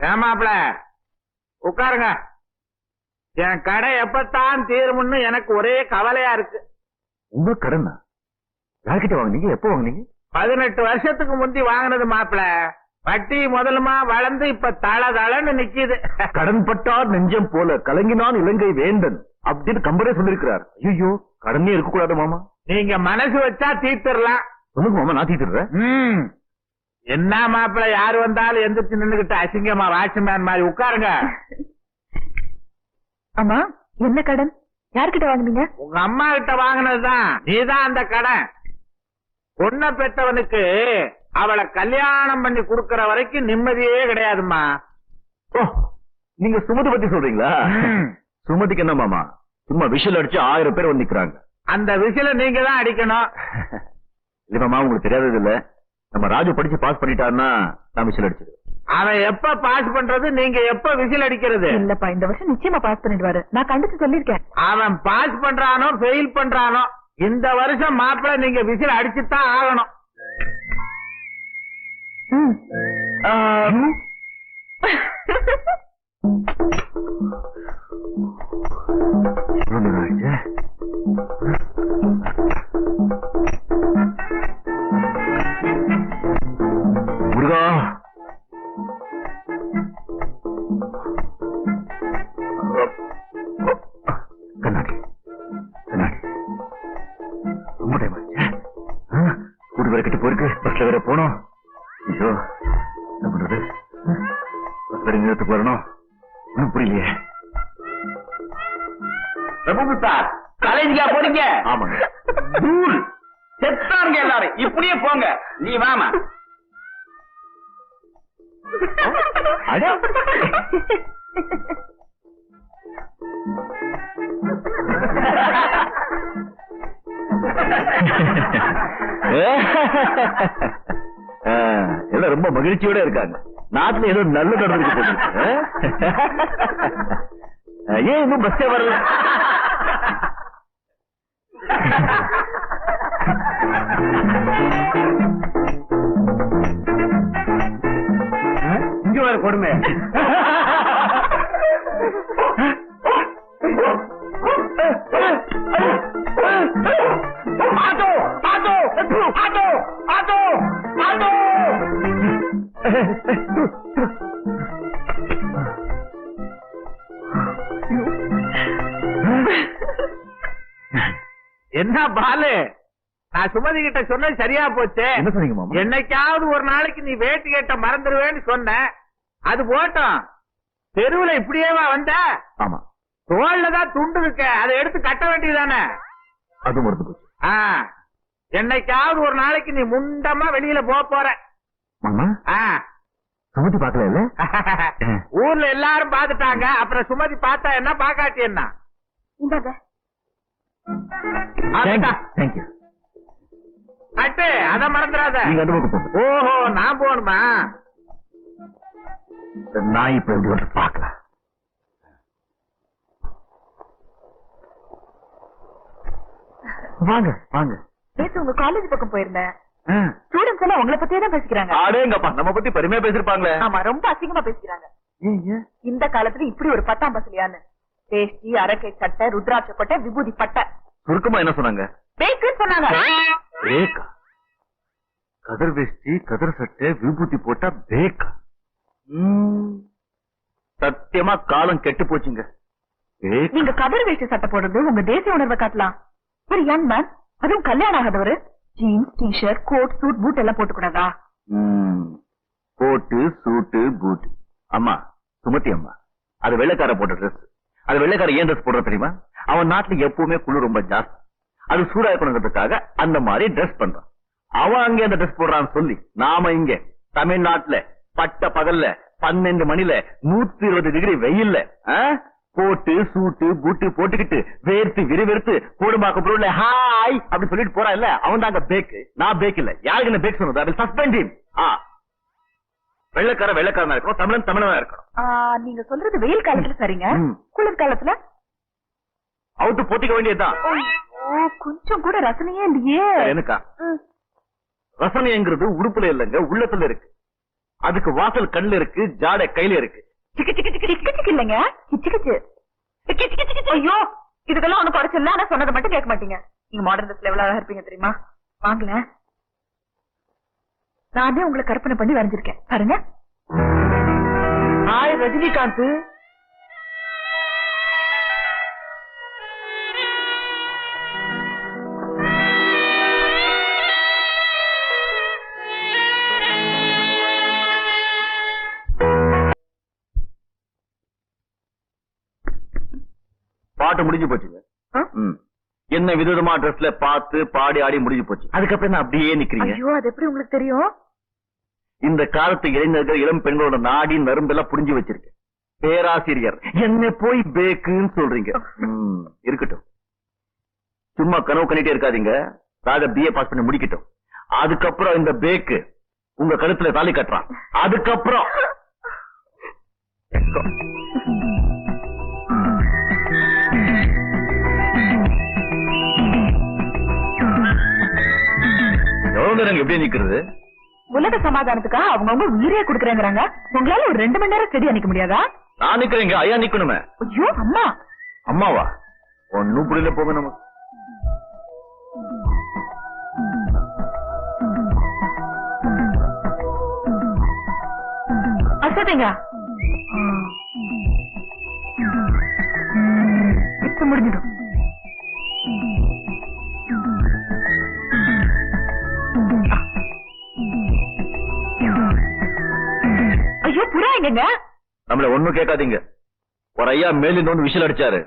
ஏமாப்ல உட்காருங்க. என் கடை எப்பத்தான் தீரும்னு எனக்கு ஒரே கவலையா இருக்கு. உங்க கடன்? யார்கிட்ட வாங்குனீங்க? எப்போ வாங்குனீங்க? பதினெட்டு வருஷத்துக்கு முந்தி வாங்கினது மாப்பிள. வட்டி முதலுமா வளர்ந்து இப்ப தள தளன்னு நிக்குது. கடன் பட்டார் நெஞ்சம் போல கலங்கினான் இலங்கை வேந்தன் அப்படின்னு கம்பரே சொல்லிருக்கிறார் ஐயோ கடனே இருக்க கூடாது மாமா. நீங்க மனசு வச்சா தீர்த்திடலாம். சொல்லுங்க மாமா நான் தீத்துறேன் ம். என்ன மாப்பிள யாரு வந்தாலும் எந்திரிச்சு நின்னுகிட்டு அசிங்கமா வாட்ச்மேன் மாதிரி உட்காருங்க. ஆமா என்ன கடன்? யார்கிட்ட வாங்குனீங்க? உங்க அம்மா கிட்ட வாங்கினதுதான். நீதான் அந்த கடன். பொண்ணை பெற்றவனுக்கு அவளை கல்யாணம் பண்ணி கொடுக்கற வரைக்கும் நிம்மதியே கிடையாதும்மா. ஓ நீங்க சுமதி பத்தி சொல்றீங்களா. சுமதிக்கு என்ன மாமா? சும்மா விஷல் அடிச்சு ஆயிரம் பேர் வந்து நிக்கிறாங்க. அந்த விசில நீங்க தான் அடிக்கணும். இல்ல மாமா உங்களுக்கு தெரியாதது இல்ல. நம்ம ராஜு படிச்சு பாஸ் பண்ணிட்டாருன்னா நான் விஷல் அடிச்சிருவேன். அவன் எப்ப பாஸ் பண்றது நீங்க எப்ப விசில் அடிக்கிறது? இல்லப்பா இந்த வருஷம் நிச்சயமா பாஸ் பண்ணிடுவாரு. நான் கண்டிச்சு சொல்லிருக்கேன் அவன் பாஸ் பண்றானோ ஃபெயில் பண்றானோ இந்த வருஷம் மாப்பிள நீங்க விசில் அடிச்சுதான் ஆகணும். ஆ, நிறுத்துக்கு வரணும். புரியலையே. காலேஜுக்கா போறீங்க? ஆமாங்க. தூள் செத்தாருங்க எல்லாரும். இப்படியே போங்க. நீ வாமா. எல்லாம் ரொம்ப மகிழ்ச்சியோட இருக்காங்க. நாட்டுல ஏதோ நல்ல ஆ, ஏன் இன்னும் பஸ்ஸே வரல? இங்க வர கொடுமை. Auto auto auto auto auto. என்ன பாலு? நான் சுமதி கிட்ட சொன்னது சரியா போச்சு? என்ன சொன்னீங்க மாமா? என்னைக்காவது ஒரு நாளைக்கு நீ வேட்டி கேட்ட மறந்துடுவேன்னு சொன்ன. அது போட்டோம். தெருவுல இப்படியேவா வந்த? ஆமா. தோல்ல தான் துண்டு இருக்க. அதை எடுத்து கட்ட வேண்டியதானே அது மறந்து போச்சு. என்னைக்காவது ஒரு நாளைக்கு நீ முண்டமா வெளியில போக போற. மாமா? ஆ. சுமதி பாக்கல இல்ல? ஊர்ல எல்லாரும் பாத்துட்டாங்க அப்புறம் சுமதி பார்த்தா என்ன பாக்காட்டி என்ன? இந்தாங்க. தேங்க்யூ அட்டு அத மறந்துடாத. ஓஹோ நான் போகணுமா? நான் இப்ப எப்படி வந்து பாக்கலாம் வாங்க வாங்க. நேத்து உங்க காலேஜ் பக்கம் போயிருந்தேன். ஸ்டூடெண்ட்ஸ் எல்லாம் உங்களை பத்தியே தான் பேசிக்கிறாங்க. ஆடேங்கப்பா நம்ம பத்தி பெருமையா பேசிருப்பாங்களே? ஆமா ரொம்ப அசிங்கமா பேசிக்கிறாங்க? இந்த காலத்துல இப்படி ஒரு பத்தாம் பசலியான்னு வேஷ்டி அரக்கை சட்டை ருத்ராட்ச கொட்டை விபூதி பட்டை. சுருக்கமா என்ன சொன்னாங்க? பேக்குன்னு சொன்னாங்க. பேக்கா? கதர் வேஷ்டி கதர் சட்டை விபூதி போட்டா பேக்கா? சத்தியமா காலம் கெட்டு போச்சுங்க. நீங்க கதர் வேஷ்டி சட்டை போடுறது உங்க தேசிய உணர்வை காட்டலாம். ஒரு யங் மேன் அதுவும் கல்யாணம் ஆகாதவரு. Jeans t-shirt coat suit boot எல்லாம் போட்டுக்கூடாதா? கோட்டு சூட்டு பூட் அம்மா சுமதி அம்மா அது வெள்ளைக்கார போட்ட ட்ரெஸ் அது வெள்ளைக்கார ஏன் ட்ரெஸ் போடுற தெரியுமா? அவன் நாட்டுல எப்பவுமே குளிர் ரொம்ப ஜாஸ்தி. அது சூடா இருக்கணுங்கிறதுக்காக அந்த மாதிரி ட்ரெஸ் பண்றான். அவன் அங்க அந்த ட்ரெஸ் போடுறான்னு சொல்லி நாம இங்க தமிழ்நாட்டுல பட்ட பகல்ல பன்னெண்டு மணில நூத்தி இருபது டிகிரி வெயில்ல ஆஹ் கோட்டு சூட்டு பூட்டு போட்டுக்கிட்டு வேர்த்து விறுவிறுத்து கூடுமாக்க பொருள் ஹாய் அப்படி சொல்லிட்டு போறான் இல்ல அவன் தாங்க பேக்கு நான் பேக் இல்ல. யாருக்கு என்ன பேக் சொன்னது? அதில் சஸ்பெண்ட் ஆ. வெள்ளக்கார வெள்ளக்காரனா இருக்கணும் தமிழன் தமிழனா இருக்கணும். நீங்க சொல்றது வெயில் காலத்துல சரிங்க. குளிர் காலத்துல? அவுத்து போத்திக்க வேண்டியதுதான். கொஞ்சம் கூட ரசனையே இல்லையே. எனக்கா. ரசனைங்கிறது உடுப்புல இல்லைங்க உள்ளத்துல இருக்கு. அதுக்கு வாசல் கண்ணுல இருக்கு ஜாடை கையில இருக்கு. சிக்கு சிக்கு சிக்கு சிக்கு சிக்கு இல்லைங்க. கிச்சு கிச்சு கிச்சு கிச்சு கிச்சு ஐயோ இதுக்கெல்லாம் ஒண்ணு குறைச்சல ஆனா சொன்னதை மட்டும் கேட்க மாட்டீங்க. நீங்க மாடர்ன் ட்ரெஸ்ல எவ்வளவு அழகா இருப்பீங்க தெரியுமா? வாங்கல நானே உங்களை கற்பனை பண்ணி வரைஞ்சிருக்கேன். பாருங்க. ஹாய் ரஜினிகாந்த். பாட்டு முடிஞ்சு போச்சுங்க? ம். என்ன விதவிதமா ட்ரெஸ்ல பார்த்து பாடி ஆடி முடிஞ்சு போச்சு. அதுக்கப்புறம் அப்படியே நிக்கிறீங்க? ஐயோ அது எப்படி உங்களுக்கு தெரியும்? இந்த காலத்து இளைஞர்கள் இளம் பெண்களோட நாடி நரும்பெல்லாம் புரிஞ்சு வச்சிருக்கேன் பேராசிரியர். என்ன போய் பேக்குன்னு சொல்றீங்க. இருக்கட்டும். சும்மா கனவு கண்ணிட்டே இருக்காதீங்க. ராஜா பிஏ பாஸ் பண்ணி முடிக்கட்டும். அதுக்கப்புறம் இந்த பேக்கு உங்க கழுத்துல தாலி கட்டுறான். அதுக்கப்புறம். நேரம் எப்படி நிக்கிறது உலக சமாதானத்துக்காக அவங்கவுங்க உயிரே கொடுக்குறேங்கிறாங்க உங்களால ஒரு ரெண்டு மணி நேரம் செடி அணிக்க முடியாதா நான் நிக்கிறேங்க ஐயா நிக்கணுமே ஐயோ அம்மா அம்மாவா ஒன்னும் புரியல போக நமக்கு அசதிங்க இப்ப முடிஞ்சிடும் எங்கங்க நம்மள ஒண்ணும் கேட்காதீங்க. ஒரு ஐயா மேலிருந்து வந்து விசில் அடிச்சாரு.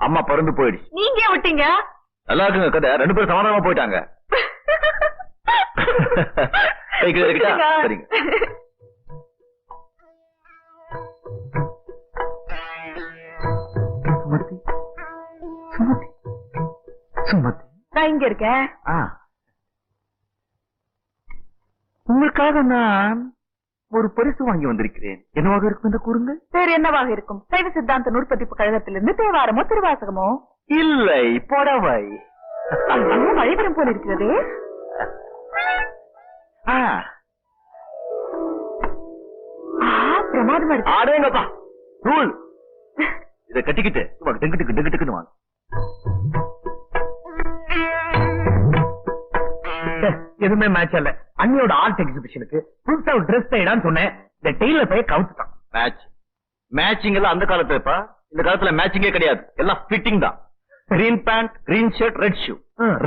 அம்மா பறந்து போயிடுச்சு. நீங்க விட்டீங்க? நல்லா இருக்குங்க கதை. ரெண்டு பேரும் சமாதானமா போயிட்டாங்க? சரிங்க. சுமதி. சுமதி. சுமதி. நான் இங்க இருக்கேன். உங்களுக்காக நான் ஒரு பரிசு வாங்கி வந்திருக்கிறேன். என்னவாக இருக்கும் என்று கூறுங்கள். வேற என்னவாக இருக்கும்? சைவ சித்தாந்த நூற்பதிப்பு கழகத்திலிருந்து தேவாரமோ திருவாசகமோ? இல்லை புடவை. வரும் போல இருக்கிறது. பிரமாதமா இருக்கு. அடேங்கப்பா ரூல் இத கட்டிக்கிட்டு டெங்கிட்டுக்கு டெங்கிட்டுக்குன்னு வாங்க. எதுவுமே மேட்ச் இல்ல அண்ணியோட ஆர்ட் எக்ஸிபிஷனுக்கு புதுசா ஒரு ட்ரெஸ் தைடான்னு சொன்னேன். இந்த டெய்லர் போய் கவுத்துட்டான். மேட்ச் மேட்சிங் எல்லாம் அந்த காலத்துலப்பா? இந்த காலத்துல மேட்சிங்கே கிடையாது. எல்லாம் ஃபிட்டிங் தான். Green pant green shirt red shoe.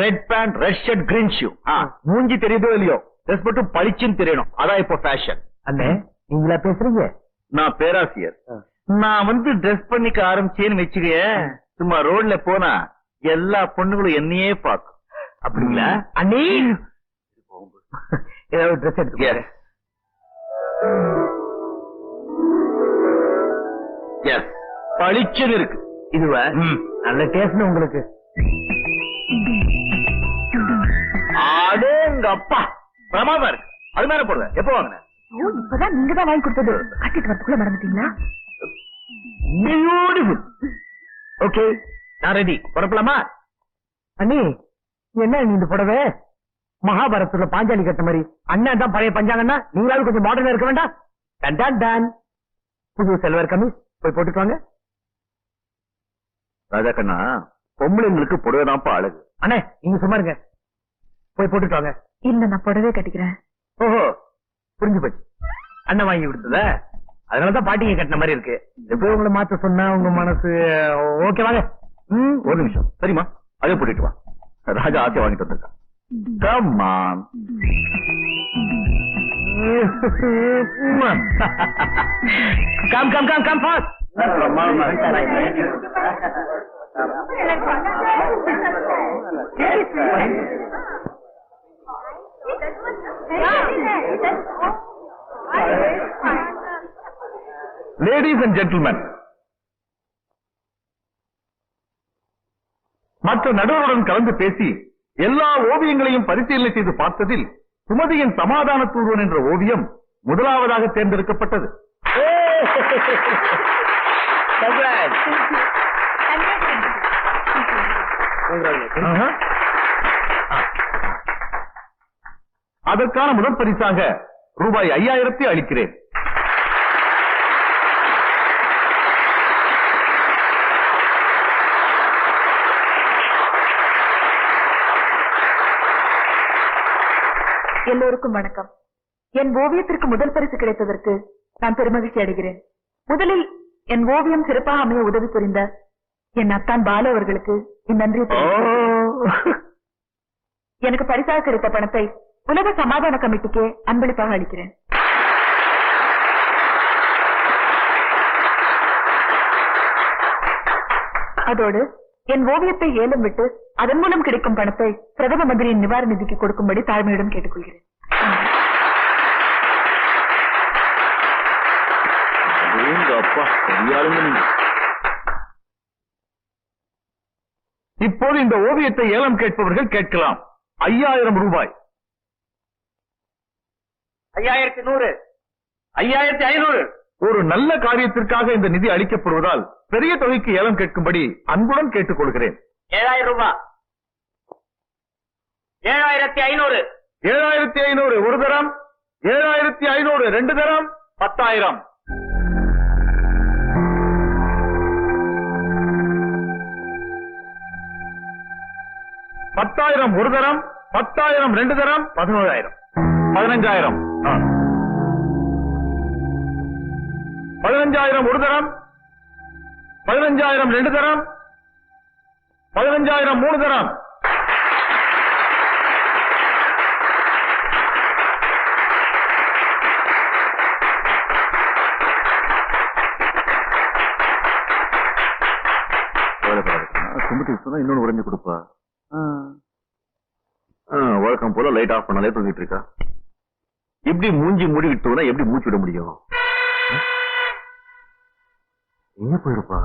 Red pant red shirt green shoe மூஞ்சி தெரியுதோ இல்லையோ? ட்ரெஸ் மட்டும் பளிச்சுன்னு தெரியணும். அதான் இப்போ ஃபேஷன் அண்ணே நீங்களா பேசுறீங்க? நான் பேராசிரியர். நான் வந்து ட்ரெஸ் பண்ணிக்க ஆரம்பிச்சேன்னு வச்சுக்க சும்மா ரோட்ல போனா எல்லா பொண்ணுங்களும் என்னையே பார்க்கும். அப்படிங்களா? அண்ணி ஏதாவது ட்ரெஸ் எடுத்து எஸ் எஸ் பளிச்சுன்னு இருக்கு. இதுவா. நல்ல டேஸ்ட் உங்களுக்கு. அடேங்க அப்பா பிரமாதமா இருக்கு. அது மேல போடுங்க. எப்போ வாங்கின? ஐயோ இப்பதான் நீங்க தான் வாங்கி கொடுத்தது. கட்டிட்டு வரதுக்குள்ள மறந்துட்டீங்களா? பியூட்டிஃபுல் ஓகே நான் ரெடி புறப்படலாமா? அண்ணி என்ன நீ இந்த புடவை? மகாபாரதத்துல பாஞ்சாலி கட்ட மாதிரி அண்ணன் தான் பழைய பஞ்சாங்கன்னா நீங்களாவது கொஞ்சம் மாடர்னா இருக்க வேண்டாம்? டன் டன் புது செல்வர் கமிஸ் போய் போட்டுட்டு வாங்க. ராஜா கண்ணா பொம்பளைங்களுக்கு புடவைதான்ப்பா அழகு. அண்ணே நீங்க சும்மா இருங்க. போய் போட்டுட்டு வாங்க. இல்ல நான் புடவே கட்டிக்கிறேன். ஓஹோ புரிஞ்சு போச்சு. அண்ணன் வாங்கி கொடுத்தத? அதனாலதான் பாட்டிங்க கட்டின மாதிரி இருக்கு. எப்போ உங்களை மாத்த சொன்னா உங்க மனசு ஓகே வாங்க. ம், ஒரு நிமிஷம். சரிம்மா அதே போட்டுட்டு வா. ராஜா ஆசை வாங்கிட்டு வந்திருக்கான். Come on. Come come come come fast ladies and gentlemen மற்ற நடுவருடன் கலந்து பேசி எல்லா ஓவியங்களையும் பரிசீலனை செய்து பார்த்ததில் சுமதியின் சமாதான தூர்வன் என்ற ஓவியம் முதலாவதாக தேர்ந்தெடுக்கப்பட்டது. அதற்கான முதல் பரிசாக ரூபாய் ஐயாயிரத்தை அளிக்கிறேன். எல்லோருக்கும் வணக்கம். என் ஓவியத்திற்கு முதல் பரிசு கிடைத்ததற்கு நான் பெருமகிழ்ச்சி அடைகிறேன். முதலில் என் ஓவியம் சிறப்பாக அமைய உதவி புரிந்த என் அத்தான் பாலு அவர்களுக்கு நன்றி எனக்கு பரிசாக கிடைத்த பணத்தை உலக சமாதான கமிட்டிக்கு அன்பளிப்பாக அளிக்கிறேன். அதோடு என் ஓவியத்தை ஏலம் விட்டு அதன் மூலம் கிடைக்கும் பணத்தை பிரதம மந்திரியின் நிவாரண நிதிக்கு கொடுக்கும்படி தாழ்மையுடன் கேட்டுக்கொள்கிறேன். இப்போது இந்த ஓவியத்தை ஏலம் கேட்பவர்கள் கேட்கலாம். ஐயாயிரம் ரூபாய். ஐயாயிரத்தி நூறு. ஐயாயிரத்தி ஐநூறு. ஒரு நல்ல காரியத்திற்காக இந்த நிதி அளிக்கப்படுவதால் பெரிய தொகைக்கு ஏலம் கேட்கும்படி அன்புடன் கேட்டுக்கொள்கிறேன். ஏழாயிரம் ரூபாய் ஏழாயிரத்தி ஐநூறு. ஏழாயிரத்தி ஐநூறு ஒரு தரம். ஏழாயிரத்தி ஐநூறு ரெண்டு தரம். பத்தாயிரம். பத்தாயிரம் ஒரு தரம். பத்தாயிரம் ரெண்டு தரம். பதினோராயிரம் பதினஞ்சாயிரம். பதினஞ்சாயிரம் ஒரு தரம். பதினஞ்சாயிரம் ரெண்டு தரம். பதினஞ்சாயிரம் மூணு தரம். இன்னொன்னு உறைஞ்சு கொடுப்பா. வழக்கம் போல லைட் ஆஃப் பண்ணாலே தூங்கிட்டு இருக்கா? எப்படி மூஞ்சி மூடிக்கிட்டு எப்படி மூச்சு விட முடியும்? எங்க போயிருப்பா?